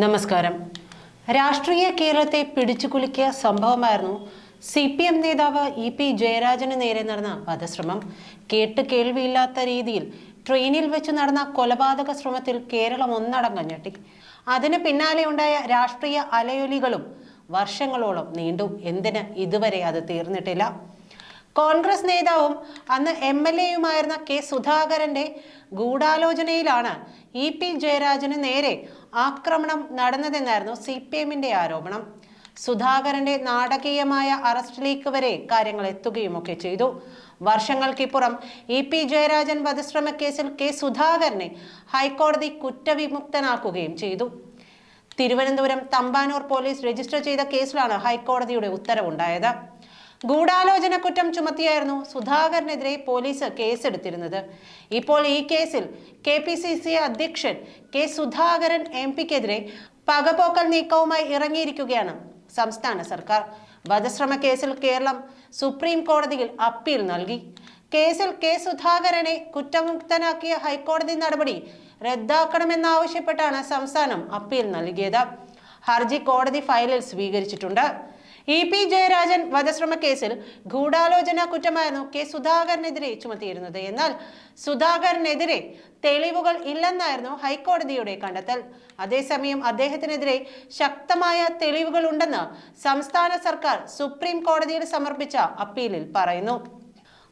നമസ്കാരം. രാഷ്ട്രീയ കേരളത്തെ പിടിച്ചുകുലുക്കിയ സംഭവമായിരുന്നു സി പി എം നേതാവ് ഇ പി ജയരാജന് നേരെ നടന്ന വധശ്രമം. കേട്ട് കേൾവിയില്ലാത്ത രീതിയിൽ ട്രെയിനിൽ വെച്ച് നടന്ന കൊലപാതക ശ്രമത്തിൽ കേരളം ഒന്നടങ്കം ഞെട്ടി. അതിന് പിന്നാലെ ഉണ്ടായ രാഷ്ട്രീയ അലയൊലികളും വർഷങ്ങളോളം നീണ്ടു. എന്തിന് ഇതുവരെ അത് തീർന്നിട്ടില്ല? കോൺഗ്രസ് നേതാവും അന്ന് എം എൽ എയുമായിരുന്ന കെ സുധാകരന്റെ ഗൂഢാലോചനയിലാണ് ഇ പി ജയരാജന് നേരെ ആക്രമണം നടന്നതെന്നായിരുന്നു സി പി എമ്മിന്റെ ആരോപണം. സുധാകരന്റെ നാടകീയമായ അറസ്റ്റിലേക്ക് വരെ കാര്യങ്ങൾ എത്തുകയുമൊക്കെ ചെയ്തു. വർഷങ്ങൾക്കിപ്പുറം ഇ പി ജയരാജൻ വധശ്രമ കേസിൽ കെ സുധാകരനെ ഹൈക്കോടതി കുറ്റവിമുക്തനാക്കുകയും ചെയ്തു. തിരുവനന്തപുരം തമ്പാനൂർ പോലീസ് രജിസ്റ്റർ ചെയ്ത കേസിലാണ് ഹൈക്കോടതിയുടെ ഉത്തരവുണ്ടായത്. ഗൂഢാലോചന കുറ്റം ചുമത്തിയായിരുന്നു സുധാകരനെതിരെ പോലീസ് കേസെടുത്തിരുന്നത്. ഇപ്പോൾ ഈ കേസിൽ കെ പി സി സി അധ്യക്ഷൻ കെ സുധാകരൻ എം പിക്കെതിരെ പകപോക്കൽ നീക്കവുമായി ഇറങ്ങിയിരിക്കുകയാണ് സംസ്ഥാന സർക്കാർ. വധശ്രമ കേസിൽ കേരളം സുപ്രീം കോടതിയിൽ അപ്പീൽ നൽകി. കേസിൽ കെ സുധാകരനെ കുറ്റമുക്തനാക്കിയ ഹൈക്കോടതി നടപടി റദ്ദാക്കണമെന്നാവശ്യപ്പെട്ടാണ് സംസ്ഥാനം അപ്പീൽ നൽകിയത്. ഹർജി കോടതി ഫയലിൽ സ്വീകരിച്ചിട്ടുണ്ട്. ഇ പി ജയരാജൻ വധശ്രമ കേസിൽ ഗൂഢാലോചന കുറ്റമായിരുന്നു കെ സുധാകരനെതിരെ ചുമത്തിയിരുന്നത്. എന്നാൽ സുധാകരനെതിരെ തെളിവുകൾ ഇല്ലെന്നായിരുന്നു ഹൈക്കോടതിയുടെ കണ്ടെത്തൽ. അതേസമയം അദ്ദേഹത്തിനെതിരെ ശക്തമായ തെളിവുകൾ ഉണ്ടെന്ന് സംസ്ഥാന സർക്കാർ സുപ്രീം കോടതിയിൽ സമർപ്പിച്ച അപ്പീലിൽ പറയുന്നു.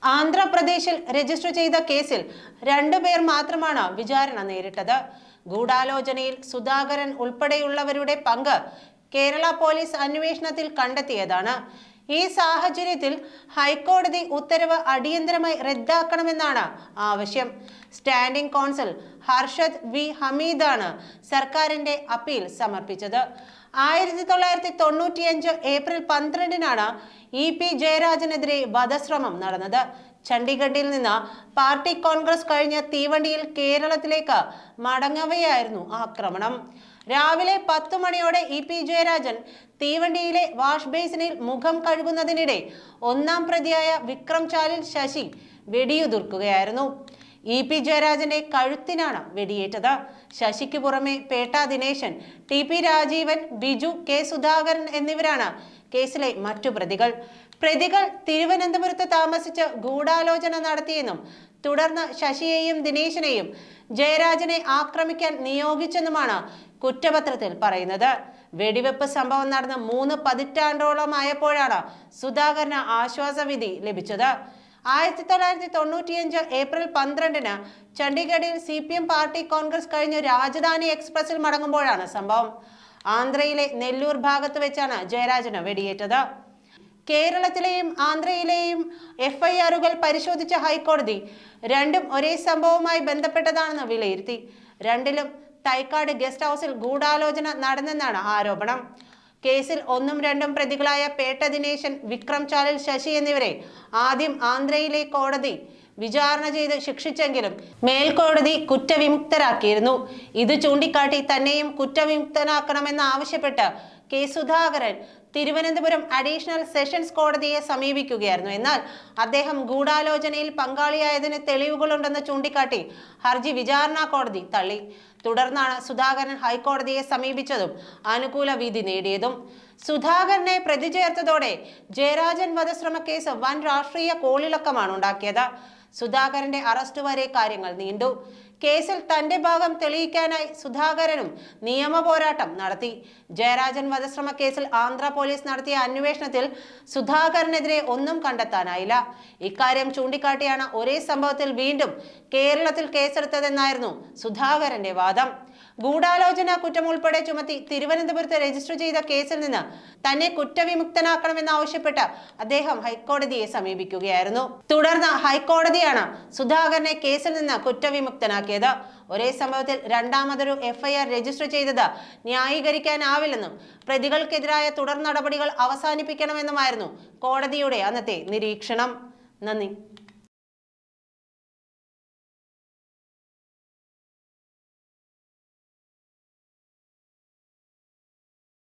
ആന്ധ്രാപ്രദേശിൽ രജിസ്റ്റർ ചെയ്ത കേസിൽ രണ്ടുപേർ മാത്രമാണ് വിചാരണ നേരിട്ടത്. ഗൂഢാലോചനയിൽ സുധാകരൻ ഉൾപ്പെടെയുള്ളവരുടെ പങ്ക് കേരള പോലീസ് അന്വേഷണത്തിൽ കണ്ടെത്തിയതാണ്. ഈ സാഹചര്യത്തിൽ ഹൈക്കോടതി ഉത്തരവ് അടിയന്തരമായി റദ്ദാക്കണമെന്നാണ് ആവശ്യം. സ്റ്റാൻഡിംഗ് കോൺസൽ ഹർഷദ് വി ഹമീദാണ് സർക്കാരിന്റെ അപ്പീൽ സമർപ്പിച്ചത്. ആയിരത്തി തൊള്ളായിരത്തി തൊണ്ണൂറ്റിയഞ്ച് ഏപ്രിൽ പന്ത്രണ്ടിനാണ് ഇ പി ജയരാജനെതിരെ വധശ്രമം നടന്നത്. ചണ്ഡീഗഡിൽ നിന്ന് പാർട്ടി കോൺഗ്രസ് കഴിഞ്ഞ തീവണ്ടിയിൽ കേരളത്തിലേക്ക് മടങ്ങവെയായിരുന്നു ആക്രമണം. രാവിലെ പത്തു മണിയോടെ ഇ പി ജയരാജൻ തീവണ്ടിയിലെ വാഷ് ബേസിനിൽ മുഖം കഴുകുന്നതിനിടെ ഒന്നാം പ്രതിയായ വിക്രം ചാലിൽ ശശി വെടിയുതിർക്കുകയായിരുന്നു. ഇ പി ജയരാജന്റെ കഴുത്തിനാണ് വെടിയേറ്റത്. ശശിക്ക് പുറമെ Petta Dineshan T P Rajeevan Biju K Sudhakaran എന്നിവരാണ് കേസിലെ മറ്റു പ്രതികൾ. പ്രതികൾ തിരുവനന്തപുരത്ത് താമസിച്ച് ഗൂഢാലോചന നടത്തിയെന്നും തുടർന്ന് ശശിയെയും ദിനേശനെയും ജയരാജനെ ആക്രമിക്കാൻ നിയോഗിച്ചെന്നുമാണ് കുറ്റപത്രത്തിൽ പറയുന്നത്. വെടിവെപ്പ് സംഭവം നടന്ന് മൂന്ന് പതിറ്റാണ്ടോളമായപ്പോഴാണ് സുധാകരന് ആശ്വാസവിധി ലഭിച്ചത്. ആയിരത്തി തൊള്ളായിരത്തി തൊണ്ണൂറ്റിയഞ്ച് ഏപ്രിൽ പന്ത്രണ്ടിന് ചണ്ഡീഗഡിൽ C P M party Congress കഴിഞ്ഞ് രാജധാനി എക്സ്പ്രസിൽ മടങ്ങുമ്പോഴാണ് സംഭവം. ആന്ധ്രയിലെ നെല്ലൂർ ഭാഗത്ത് വെച്ചാണ് ജയരാജന് വെടിയേറ്റത്. കേരളത്തിലെയും ആന്ധ്രയിലെയും എഫ് ഐ ആറുകൾ പരിശോധിച്ച ഹൈക്കോടതി രണ്ടും ഒരേ സംഭവവുമായി ബന്ധപ്പെട്ടതാണെന്ന് വിലയിരുത്തി. രണ്ടിലും തൈക്കാട് ഗസ്റ്റ് ഹൗസിൽ ഗൂഢാലോചന നടന്നെന്നാണ് ആരോപണം. കേസിൽ ഒന്നും രണ്ടും പ്രതികളായ പേട്ട ദിനേശൻ വിക്രം ചാലൽ ശശി എന്നിവരെ ആദ്യം ആന്ധ്രയിലെ കോടതി വിചാരണ ചെയ്ത് ശിക്ഷിച്ചെങ്കിലും മേൽക്കോടതി കുറ്റവിമുക്തരാക്കിയിരുന്നു. ഇത് ചൂണ്ടിക്കാട്ടി തന്നെയും കുറ്റവിമുക്തനാക്കണമെന്ന് ആവശ്യപ്പെട്ട് K Sudhakaran Thiruvananthapuram additional sessions കോടതിയെ സമീപിക്കുകയായിരുന്നു. എന്നാൽ അദ്ദേഹം ഗൂഢാലോചനയിൽ പങ്കാളിയായതിന് തെളിവുകളുണ്ടെന്ന് ചൂണ്ടിക്കാട്ടി ഹർജി വിചാരണ കോടതി തള്ളി. തുടർന്നാണ് സുധാകരൻ ഹൈക്കോടതിയെ സമീപിച്ചതും അനുകൂല വിധി നേടിയതും. സുധാകരനെ പ്രതി ചേർത്തതോടെ ജയരാജൻ വധശ്രമ കേസ് വൻ രാഷ്ട്രീയ കോളിളക്കമാണ് ഉണ്ടാക്കിയത്. സുധാകരന്റെ അറസ്റ്റ് വരെ കാര്യങ്ങൾ നീണ്ടു. കേസിൽ തന്റെ ഭാഗം തെളിയിക്കാനായി സുധാകരനും നിയമ പോരാട്ടം നടത്തി. ജയരാജൻ വധശ്രമ കേസിൽ ആന്ധ്ര പോലീസ് നടത്തിയ അന്വേഷണത്തിൽ സുധാകരനെതിരെ ഒന്നും കണ്ടെത്താനായില്ല. ഇക്കാര്യം ചൂണ്ടിക്കാട്ടിയാണ് ഒരേ സംഭവത്തിൽ വീണ്ടും കേരളത്തിൽ കേസെടുത്തതെന്നായിരുന്നു സുധാകരന്റെ വാദം. ഗൂഢാലോചന കുറ്റം ഉൾപ്പെടെ ചുമത്തി തിരുവനന്തപുരത്ത് രജിസ്റ്റർ ചെയ്ത കേസിൽ നിന്ന് തന്നെ കുറ്റവിമുക്തനാക്കണമെന്നാവശ്യപ്പെട്ട് അദ്ദേഹം ഹൈക്കോടതിയെ സമീപിക്കുകയായിരുന്നു. തുടർന്ന് ഹൈക്കോടതിയാണ് സുധാകരനെ കേസിൽ നിന്ന് കുറ്റവിമുക്തനാക്കിയത്. ഒരേ സംഭവത്തിൽ രണ്ടാമതൊരു എഫ്ഐആർ രജിസ്റ്റർ ചെയ്തത് ന്യായീകരിക്കാനാവില്ലെന്നും പ്രതികൾക്കെതിരായ തുടർ നടപടികൾ അവസാനിപ്പിക്കണമെന്നുമായിരുന്നു കോടതിയുടെ അന്നത്തെ നിരീക്ഷണം. നന്ദി.